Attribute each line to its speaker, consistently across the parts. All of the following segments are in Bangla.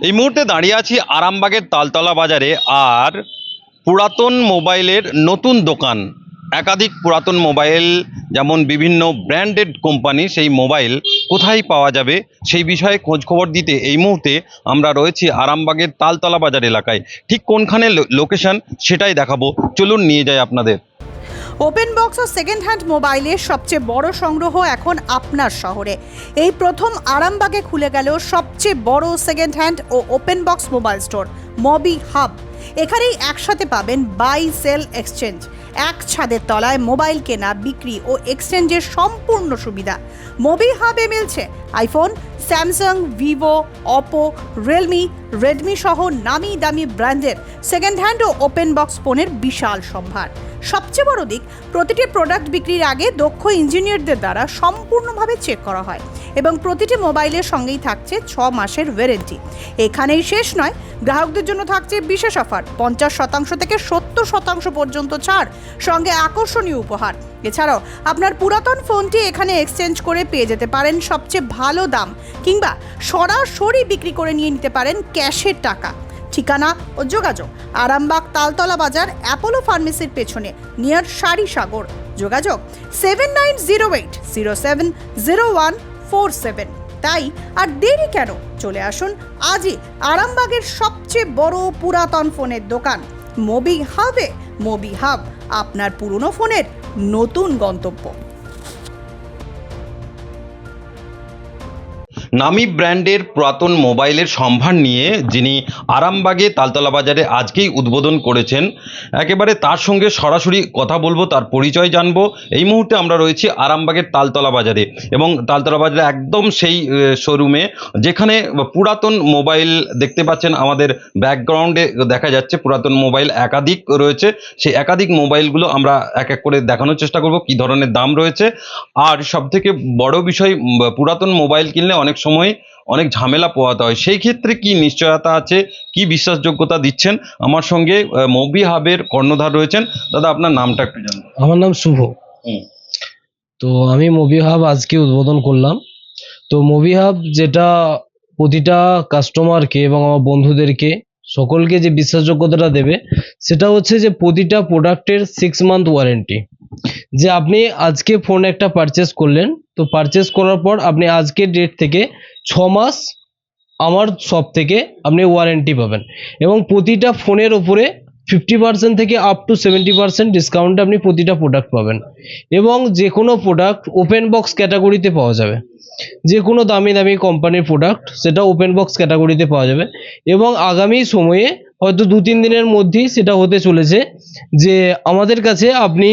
Speaker 1: এই মুহূর্তে দাঁড়িয়ে আছি আরামবাগের তালতলা বাজারে আর পুরাতন মোবাইলের নতুন দোকান। একাধিক পুরাতন মোবাইল, যেমন বিভিন্ন ব্র্যান্ডেড কোম্পানি, সেই মোবাইল কোথায় পাওয়া যাবে সেই বিষয়ে খোঁজখবর দিতে এই মুহূর্তে আমরা রয়েছি আরামবাগের তালতলা বাজার এলাকায়। ঠিক কোনখানে লোকেশন সেটাই দেখাবো। চলুন নিয়ে যাই আপনাদের।
Speaker 2: ওপেন বক্স ও সেকেন্ড হ্যান্ড মোবাইলের সবচেয়ে বড় সংগ্রহ এখন আপনার শহরে। এই প্রথম আরামবাগে খুলে গেল সবচেয়ে বড় সেকেন্ড হ্যান্ড ও open box mobile store Mobi Hub এখানেই একসাথে পাবেন বাই সেল এক্সচেঞ্জ এক ছাদের তলায় মোবাইল কেনা, বিক্রি ও এক্সচেঞ্জের সম্পূর্ণ সুবিধা। মোবি হাবে মিলছে iPhone Samsung Vivo Oppo Realme Redmi সহ নামি দামি ব্র্যান্ডের সেকেন্ড হ্যান্ড ও ওপেন বক্স ফোনের বিশাল সম্ভার। সবচেয়ে বড় দিক, প্রতিটি প্রোডাক্ট বিক্রির আগে দক্ষ ইঞ্জিনিয়ারদের দ্বারা সম্পূর্ণভাবে চেক করা হয়। এবং প্রতিটি মোবাইলের সঙ্গেই থাকছে ছ মাসের ওয়ারেন্টি। এখানেই শেষ নয়, গ্রাহকদের জন্য থাকছে বিশেষ অফার। পঞ্চাশ শতাংশ থেকে সত্তর শতাংশ পর্যন্ত ছাড়, সঙ্গে আকর্ষণীয় উপহার। এছাড়াও আপনার পুরাতন ফোনটি এখানে এক্সচেঞ্জ করে পেয়ে যেতে পারেন সবচেয়ে ভালো দাম, কিংবা সরাসরি বিক্রি করে নিয়ে নিতে পারেন ক্যাশের টাকা। ঠিকানা ও যোগাযোগ, আরামবাগ তালতলা বাজার, অ্যাপোলো ফার্মেসির পেছনে, নিয়ার শাড়ি সাগর যোগাযোগ seven nine zero eight zero seven zero one four seven. তাই আর দেরি কেন? চলে আসুন আজই আরামবাগের সবচেয়ে বড় পুরাতন ফোনের দোকান মোবি হাবে মোবি হাব আপনার পুরনো ফোনের নতুন গন্তব্য।
Speaker 1: নামি ব্র্যান্ডের পুরাতন মোবাইলের সম্ভার নিয়ে যিনি আরামবাগে তালতলা বাজারে আজকেই উদ্বোধন করেছেন, একেবারে তার সঙ্গে সরাসরি কথা বলব, তার পরিচয় জানব। এই মুহূর্তে আমরা রয়েছি আরামবাগের তালতলা বাজারে এবং তালতলা বাজারে একদম সেই শোরুমে যেখানে পুরাতন মোবাইল দেখতে পাচ্ছেন আমাদের ব্যাকগ্রাউন্ডে দেখা যাচ্ছে পুরাতন মোবাইল একাধিক রয়েছে। সেই একাধিক মোবাইলগুলো আমরা এক এক করে দেখানোর চেষ্টা করব, কি ধরনের দাম রয়েছে। আর সবথেকে বড় বিষয়, পুরাতন মোবাইল কিনলে অনেক সময় অনেক ঝামেলা পোহাতে হয়। সেই ক্ষেত্রে কি নিশ্চয়তা আছে? কি বিশ্বাসযোগ্যতা দিচ্ছেন? আমার সঙ্গে মবি হাবের কর্ণধার রয়েছেন। দাদা আপনার নামটা একটু জানব
Speaker 3: আমার নাম শুভ। তো আমি মুভি হাব আজকে উদ্বোধন করলাম। তো মুভি হাব যেটা প্রতিটা কাস্টমারকে এবং আমার বন্ধুদেরকে সকলকে যে বিশ্বাসযোগ্যতাটা দেবে সেটা হচ্ছে যে প্রতিটা প্রোডাক্টের সিক্স মান্থ ওয়ারেন্টি যে আপনি আজকে ফোন একটা পারচেস করলেন তো পারচেস করার পর আপনি আজকের ডেট থেকে ছ মাস আমার শপ থেকে আপনি ওয়ারেন্টি পাবেন। এবং প্রতিটা ফোনের ওপরে ফিফটি পার্সেন্ট থেকে আপ টু সেভেন্টি পার্সেন্ট ডিসকাউন্টে আপনি প্রতিটা প্রোডাক্ট পাবেন। এবং যে কোনো প্রোডাক্ট ওপেন বক্স ক্যাটাগরিতে পাওয়া যাবে। যে কোনো দামি দামি কোম্পানির প্রোডাক্ট সেটা ওপেন বক্স ক্যাটাগরিতে পাওয়া যাবে। এবং আগামী সময়ে হয়তো দু, তিন দিনের মধ্যেই সেটা হতে চলেছে যে আমাদের কাছে আপনি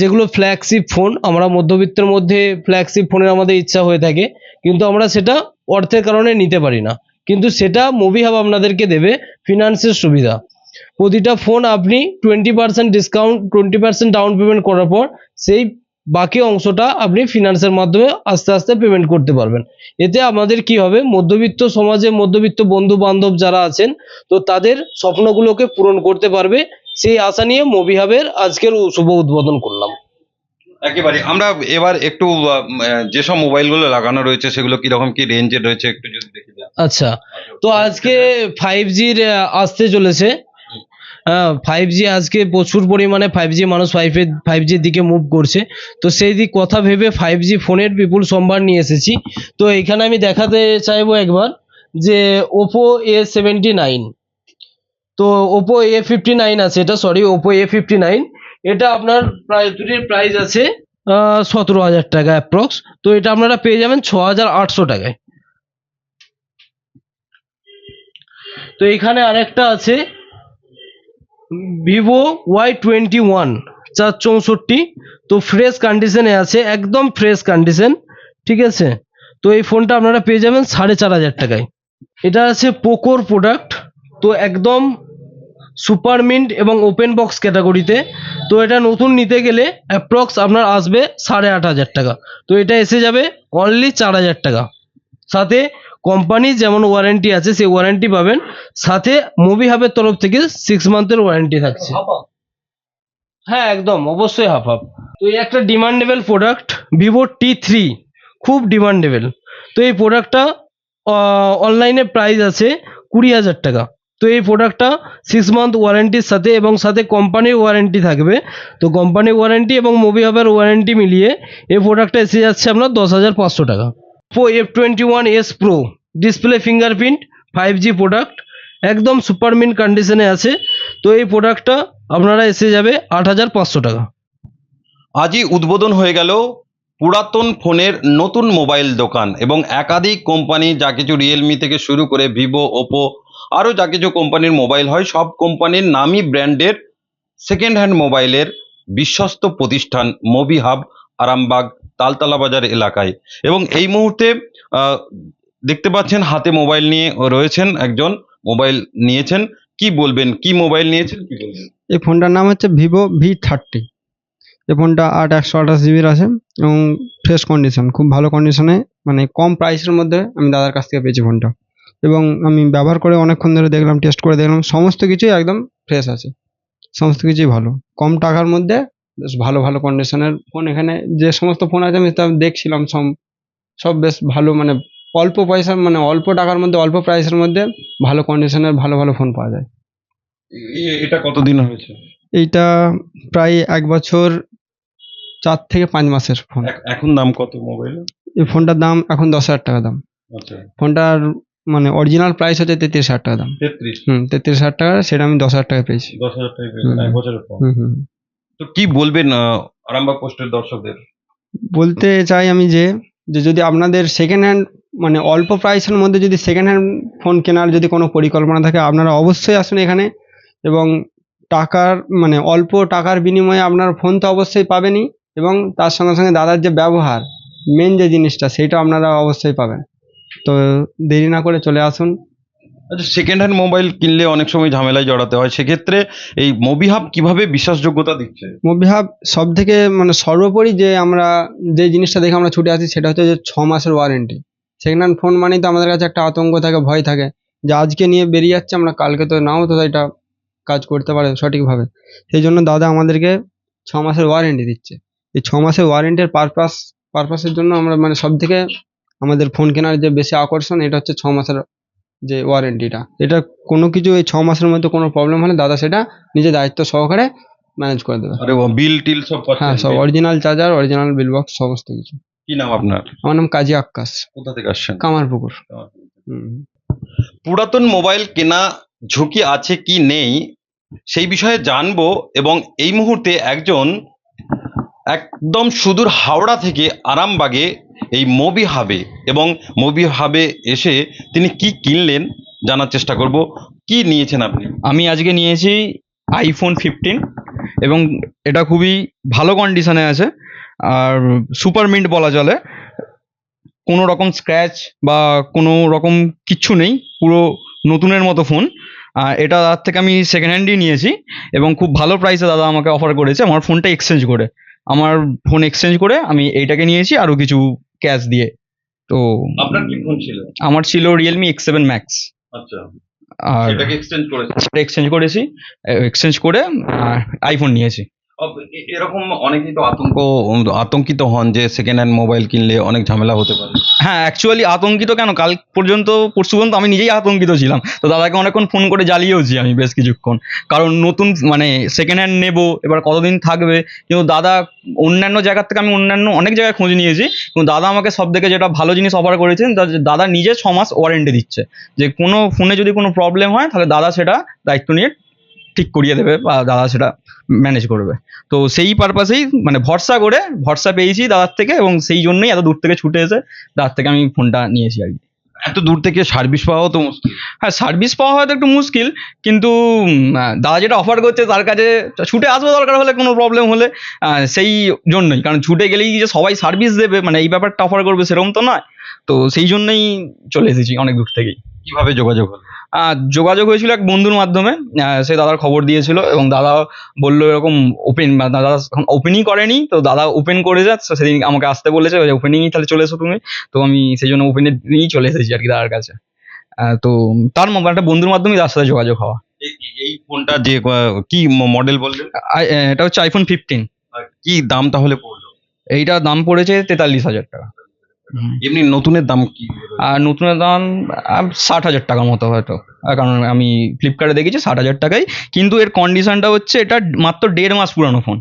Speaker 3: যেগুলো ফ্ল্যাগশিপ ফোন আমরা মধ্যবিত্তের মধ্যে ফ্ল্যাগশিপ ফোনের আমাদের ইচ্ছা হয়ে থাকে, কিন্তু আমরা সেটা অর্থের কারণে নিতে পারি না। কিন্তু সেটা মুভি হাব আপনাদেরকে দেবে ফিনান্সের সুবিধা। প্রতিটা ফোন আপনি twenty percent discount twenty percent down payment করার পর, সেই বাকি অংশটা আপনি ফিনান্সের মাধ্যমে আস্তে আস্তে পেমেন্ট করতে পারবেন। এতে আমাদের কি হবে? মধ্যবিত্ত সমাজে মধ্যবিত্ত বন্ধু বান্ধব যারা আছেন তো তাদের স্বপ্নগুলোকে পূরণ করতে পারবে। সেই আশা নিয়ে মুভি হাবের আজকের শুভ উদ্বোধন করলাম।
Speaker 1: একেবারে। আমরা এবার একটু যেসব মোবাইলগুলো লাগানো রয়েছে সেগুলো কীরকম কি রেঞ্জের রয়েছে একটু যদি দেখে
Speaker 3: আচ্ছা। তো আজকে ফাইভ জির আসতে চলেছে। ফাইভ জি আজকে প্রচুর পরিমাণে ফাইভ জি মানুষ ফাইভ ফাইভ জির দিকে মুভ করছে। তো সেই দিক কথা ভেবে ফাইভ জি ফোনের বিপুল সম্ভার নিয়ে এসেছি। তো এখানে আমি দেখাতে চাইব একবার যে ওপো এ সেভেন্টি নাইন তো ওপো এ ফিফটি নাইন আছে এটা sorry Oppo A fifty nine এটা আপনার প্রায়, দুটির প্রাইস আছে সতেরো হাজার টাকা অ্যাপ্রক্স তো এটা আপনারা পেয়ে যাবেন ছ হাজার আটশো টাকায়। তো এখানে আরেকটা আছে ভিভো ওয়াই টোয়েন্টি ওয়ান চার চৌষট্টি। তো ফ্রেশ কন্ডিশনে আছে, একদম ফ্রেশ কন্ডিশন ঠিক আছে? তো এই ফোনটা আপনারা পেয়ে যাবেন সাড়ে চার হাজার টাকায়। এটা আছে পোকোর প্রোডাক্ট তো একদম সুপার মিন্ট এবং ওপেন বক্স ক্যাটাগরিতে তো। এটা নতুন নিতে গেলে অ্যাপ্রক্স আপনার আসবে সাড়ে আট হাজার টাকা। তো এটা এসে যাবে অনলি চার হাজার টাকা। সাথে কোম্পানির যেমন ওয়ারেন্টি আছে সেই ওয়ারেন্টি পাবেন। সাথে মুভি হাবের তরফ থেকে সিক্স মান্থের ওয়ারেন্টি থাকছে। হ্যাঁ একদম। অবশ্যই হাফ হাফ তো এই একটা demandable product Vivo T three খুব ডিমান্ডেবল তো এই প্রোডাক্টটা অনলাইনে প্রাইস আছে কুড়ি হাজার টাকা। তো এই প্রোডাক্টটা সিক্স মান্থ ওয়ারেন্টির সাথে এবং সাথে কোম্পানির ওয়ারেন্টি থাকবে। তো কোম্পানির ওয়ারেন্টি এবং মুভি হাবের ওয়ারেন্টি মিলিয়ে এই প্রোডাক্টটা এসে যাচ্ছে আপনার দশ হাজার পাঁচশো টাকা। Oppo F twenty one S pro display fingerprint five G product একদম সুপার মিন কন্ডিশনে আছে। তো এই প্রোডাক্টটা আপনারা এসে যাবে আট হাজার পাঁচশো টাকা।
Speaker 1: আজই উদ্বোধন হয়ে গেল পুরাতন ফোনের নতুন মোবাইল দোকান এবং একাধিক কোম্পানি, যা কিছু রিয়েলমি থেকে শুরু করে ভিভো ওপো আরও যা কিছু কোম্পানির মোবাইল হয়, সব কোম্পানির নামি ব্র্যান্ডের সেকেন্ড হ্যান্ড মোবাইলের বিশ্বস্ত প্রতিষ্ঠান মোবি হাব আরামবাগ তালতলা বাজার এলাকায়। এবং এই মুহূর্তে দেখতে পাচ্ছেন হাতে মোবাইল নিয়ে রয়েছেন একজন, মোবাইল নিয়েছেন। কি বলবেন? কি মোবাইল নিয়েছেন?
Speaker 4: এই ফোনটার নাম হচ্ছে ভিভো ভি থার্টি। এই ফোনটা আট একশো আঠাশ জিবির আছে এবং ফ্রেশ কন্ডিশন খুব ভালো কন্ডিশনে মানে কম প্রাইসের মধ্যে আমি দাদার কাছ থেকে পেয়েছি ফোনটা। এবং আমি ব্যবহার করে অনেকক্ষণ ধরে দেখলাম টেস্ট করে দেখলাম, সমস্ত কিছুই একদম ফ্রেশ আছে। সমস্ত কিছুই ভালো। কম টাকার মধ্যে বেশ ভালো ভালো কন্ডিশনের ফোন এখানে। যে সমস্ত ফোন আছে আমি তা দেখছিলাম সব সব বেশ ভালো মানে অল্প পয়সার মানে অল্প টাকার মধ্যে অল্প প্রাইসের মধ্যে ভালো কন্ডিশনের ভালো ভালো ফোন পাওয়া যায়।
Speaker 1: এটা কতদিন হয়েছে?
Speaker 4: এইটা প্রায় এক বছর চার থেকে পাঁচ মাসের ফোন
Speaker 1: এখন দাম কত মোবাইল
Speaker 4: এই ফোনটার দাম এখন দশ হাজার টাকা দাম।
Speaker 1: আচ্ছা।
Speaker 4: ফোনটার মানে অরিজিনাল প্রাইস হচ্ছে তেত্রিশ হাজার টাকা দাম।
Speaker 1: তেত্রিশ?
Speaker 4: হুম তেত্রিশ হাজার টাকা সেটা আমি দশ হাজার টাকা পেয়েছি।
Speaker 1: দশ হাজার টাকা। এক বছরের পর
Speaker 4: হুম হুম।
Speaker 1: তো কি বলবেন আরামবাগ পোস্টের দর্শকদের?
Speaker 4: বলতে চাই আমি যে যে যদি আপনাদের সেকেন্ড হ্যান্ড মানে অল্প প্রাইসের মধ্যে যদি সেকেন্ড হ্যান্ড ফোন কেনার যদি কোনো পরিকল্পনা থাকে, আপনারা অবশ্যই আসুন এখানে এবং টাকার মানে অল্প টাকার বিনিময়ে আপনার ফোন তো অবশ্যই পাবেনই এবং তার সঙ্গে সঙ্গে দাদার যে ব্যবহার মেন যে জিনিসটা, সেটা আপনারা অবশ্যই পাবেন। তো দেরি না করে চলে আসুন।
Speaker 1: আচ্ছা সেকেন্ড হ্যান্ড মোবাইল কিনলে অনেক সময় ঝামেলায় জড়াতে হয়। সেক্ষেত্রে এই মোবিহাব কীভাবে বিশ্বাসযোগ্যতা দিচ্ছে?
Speaker 4: মুভিহাব সব থেকে মানে সর্বোপরি যে আমরা যে জিনিসটা দেখে আমরা ছুটে আসি, সেটা হচ্ছে যে ছ মাসের ওয়ারেন্টি সেকেন্ড হ্যান্ড ফোন মানেই তো আমাদের কাছে একটা আতঙ্ক থাকে, ভয় থাকে যে আজকে নিয়ে বেরিয়ে যাচ্ছে, আমরা কালকে তো নাও তো এটা কাজ করতে পারে সঠিকভাবে। সেই জন্য দাদা আমাদেরকে ছ মাসের ওয়ারেন্টি দিচ্ছে। এই ছ মাসের ওয়ারেন্টির পারপাস পারপাসের জন্য আমরা মানে সব থেকে আমাদের ফোন কেনার যে বেশি আকর্ষণ, এটা হচ্ছে ছ মাসের যে ওয়ারেন্টিটা এটা কোনো কিছু এই ছ মাসের মধ্যে কোনো প্রবলেম হলে দাদা সেটা নিজের দায়িত্ব সহকারে ম্যানেজ করে দেবে।
Speaker 1: আরে বিল টিল সব
Speaker 4: হ্যাঁ সব original charger original bill box সমস্ত কিছু।
Speaker 1: কি নাম আপনার?
Speaker 4: আমার নাম কাজী আক্কাস
Speaker 1: কোথা থেকে আসছেন?
Speaker 4: কামারপুকুর। হুম।
Speaker 1: পুরাতন মোবাইল কেনা ঝুঁকি আছে কি নেই সেই বিষয়ে জানব এবং এই মুহূর্তে একজন একদম সুদূর হাওড়া থেকে আরামবাগে এই মবি হাবে এবং মবি হাবে এসে তিনি কি কিনলেন জানার চেষ্টা করব। কি নিয়েছেন আপনি?
Speaker 5: আমি আজকে নিয়েছি আইফোন ফিফটিন এবং এটা খুবই ভালো কন্ডিশনে আছে। আর সুপার মিন্ট বলা চলে। কোনো রকম স্ক্র্যাচ বা কোনো রকম কিচ্ছু নেই, পুরো নতুনের মতো ফোন এটা তার থেকে আমি সেকেন্ড হ্যান্ডই নিয়েছি এবং খুব ভালো প্রাইসে দাদা আমাকে অফার করেছে, আমার ফোনটা এক্সচেঞ্জ করে। আমার ফোন এক্সচেঞ্জ করে আমি এইটাকে নিয়েছি আরও কিছু ক্যাশ দিয়ে। তো
Speaker 1: আপনার কি ফোন ছিল?
Speaker 5: আমার ছিল রিয়েলমি এক্স সেভেন ম্যাক্স
Speaker 1: আচ্ছা।
Speaker 5: আর
Speaker 1: সেটাকে এক্সচেঞ্জ করেছি
Speaker 5: সেটা এক্সচেঞ্জ করেছি। এক্সচেঞ্জ করে আইফোন নিয়েছি।
Speaker 1: এরকম অনেকেই তো আতঙ্ক আতঙ্কিত হন যে সেকেন্ড হ্যান্ড মোবাইল কিনলে অনেক ঝামেলা হতে পারে।
Speaker 5: হ্যাঁ অ্যাকচুয়ালি আতঙ্কিত কেন? কাল পর্যন্ত, পরশু পর্যন্ত আমি নিজেই আতঙ্কিত ছিলাম। তো দাদাকে অনেকক্ষণ ফোন করে জ্বালিয়েওছি আমি বেশ কিছুক্ষণ। কারণ নতুন মানে সেকেন্ড হ্যান্ড নেব, এবার কতদিন থাকবে? কিন্তু দাদা অন্যান্য জায়গার থেকে আমি অন্যান্য অনেক জায়গায় খোঁজ নিয়েছি। কিন্তু দাদা আমাকে সব থেকে যেটা ভালো জিনিস অফার করেছেন দাদা নিজে ছ মাস ওয়ারেন্টি দিচ্ছে। যে কোনো ফোনে যদি কোনো প্রবলেম হয়, তাহলে দাদা সেটা দায়িত্ব নিয়ে ঠিক করিয়ে দেবে বা দাদা সেটা ম্যানেজ করবে। তো সেই পারপাসেই মানে ভরসা করে ভরসা পেয়েছি দাদার থেকে এবং সেই জন্যই এত দূর থেকে ছুটে এসে দাদার থেকে আমি ফোনটা নিয়েছি আর কি।
Speaker 1: এত দূর থেকে সার্ভিস পাওয়াও তো মুশকিল।
Speaker 5: হ্যাঁ সার্ভিস পাওয়া হয়তো একটু মুশকিল কিন্তু দাদা যেটা অফার করছে তার কাছে ছুটে আসবে দরকার হলে কোনো প্রবলেম হলে সেই জন্যই। কারণ ছুটে গেলেই যে সবাই সার্ভিস দেবে মানে এই ব্যাপারটা অফার করবে সেরকম তো নয়। তো সেই জন্যই চলে এসেছি অনেক দূর থেকেই।
Speaker 1: কীভাবে যোগাযোগ হলো?
Speaker 5: যোগাযোগ হয়েছিল এক বন্ধুর মাধ্যমে সে দাদার খবর দিয়েছিল এবং দাদা বলল এরকম ওপেন দাদা এখন ওপেনই করেনি তো দাদা ওপেন করে যা সেদিন আমাকে আসতে বলেছে ওপেনিংই তাহলে চলে এসো তুমি তো আমি সেই জন্য ওপেনে নিয়েই চলে এসেছি আর কি দাদার কাছে। তো তার একটা বন্ধুর মাধ্যমেই তার সাথে যোগাযোগ হওয়া।
Speaker 1: এই- ফোনটা যে কি মডেল বললেন?
Speaker 5: এটা হচ্ছে আইফোন ফিফটিন
Speaker 1: কি দাম তাহলে পড়ল?
Speaker 5: এইটার দাম পড়েছে তেতাল্লিশ হাজার টাকা।
Speaker 1: এমনি নতুনের দাম কি?
Speaker 5: আর নতুনের দাম ষাট হাজার টাকার মতো হয়তো। কারণ আমি ফ্লিপকার্টে দেখেছি ষাট হাজার টাকায় কিন্তু এর কন্ডিশনটা হচ্ছে এটা মাত্র দেড় মাস পুরানো ফোন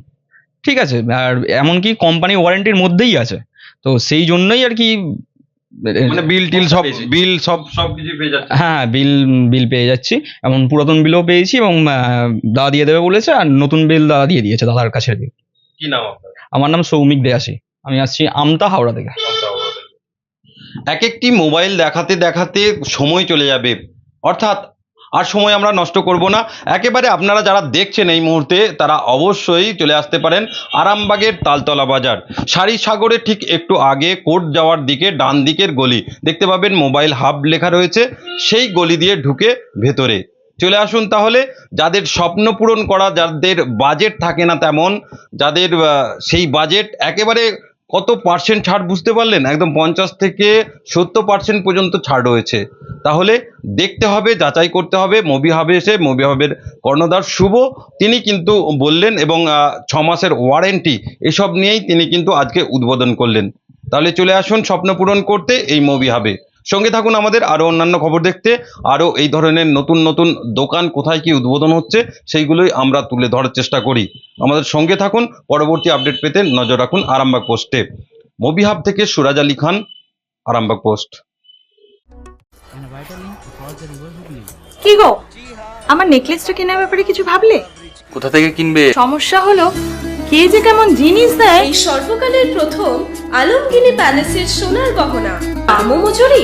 Speaker 5: ঠিক আছে? আর এমনকি কোম্পানি ওয়ারেন্টির মধ্যেই আছে। তো সেই জন্যই আর কি
Speaker 1: মানে বিল টিল সব বিল সব সব কিছু পেয়ে যাচ্ছে।
Speaker 5: হ্যাঁ বিল বিল পেয়ে যাচ্ছি। এমন পুরাতন বিলও পেয়েছি এবং দাদা দিয়ে দেবে বলেছে আর নতুন বিল দাদা দিয়ে দিয়েছে দাদার কাছের বিল
Speaker 1: কি। নাম
Speaker 5: আমার নাম সৌমিক দেয়াসি আমি আসছি আমতা হাওড়া থেকে।
Speaker 1: এক একটি মোবাইল দেখাতে দেখাতে সময় চলে যাবে। অর্থাৎ আর সময় আমরা নষ্ট করব না। একেবারে আপনারা যারা দেখছেন এই মুহূর্তে, তারা অবশ্যই চলে আসতে পারেন আরামবাগের তালতলা বাজার। সারি সাগরে ঠিক একটু আগে কোর্ট যাওয়ার দিকে, ডান দিকের গলি। দেখতে পাবেন মোবাইল হাব লেখা রয়েছে, সেই গলি দিয়ে ঢুকে ভেতরে। চলে আসুন তাহলে, যাদের স্বপ্ন পূরণ করা, যাদের বাজেট থাকে না তেমন, যাদের সেই বাজেট একেবারে কত পার্সেন্ট ছাড় বুঝতে পারলেন? একদম পঞ্চাশ থেকে সত্তর পার্সেন্ট পর্যন্ত ছাড় রয়েছে। তাহলে দেখতে হবে, যাচাই করতে হবে, মবি হাবে এসে, মবি হাবের কর্ণধার শুভ। তিনি কিন্তু বললেন এবং ছ মাসের ওয়ারেন্টি এসব নিয়েই তিনি কিন্তু আজকে উদ্বোধন করলেন। তাহলে চলে আসুন স্বপ্ন পূরণ করতে, এই মবি হাবে। সঙ্গে থাকুন আমাদের আরও অন্যান্য খবর দেখতে আরও এই ধরনের নতুন নতুন দোকান কোথায় কি উদ্বোধন হচ্ছে সেইগুলোই আমরা তুলে ধরার চেষ্টা করি। আমাদের সঙ্গে থাকুন পরবর্তী আপডেট পেতে নজর রাখুন আরামবাগ পোস্টে। মুভি হাব থেকে সুরাজ আলী খান আরামবাগ পোস্ট।
Speaker 6: কি গো? আমার নেকলেসটা কেনার ব্যাপারে কিছু ভাবলে?
Speaker 7: কোথা থেকে কিনবে?
Speaker 6: সমস্যা হলো কে যে কেমন জিনিস দেয়?
Speaker 8: এই সর্বকালের প্রথম আলমগিনি প্যালেসের সোনার গহনা। দামও মজুরি?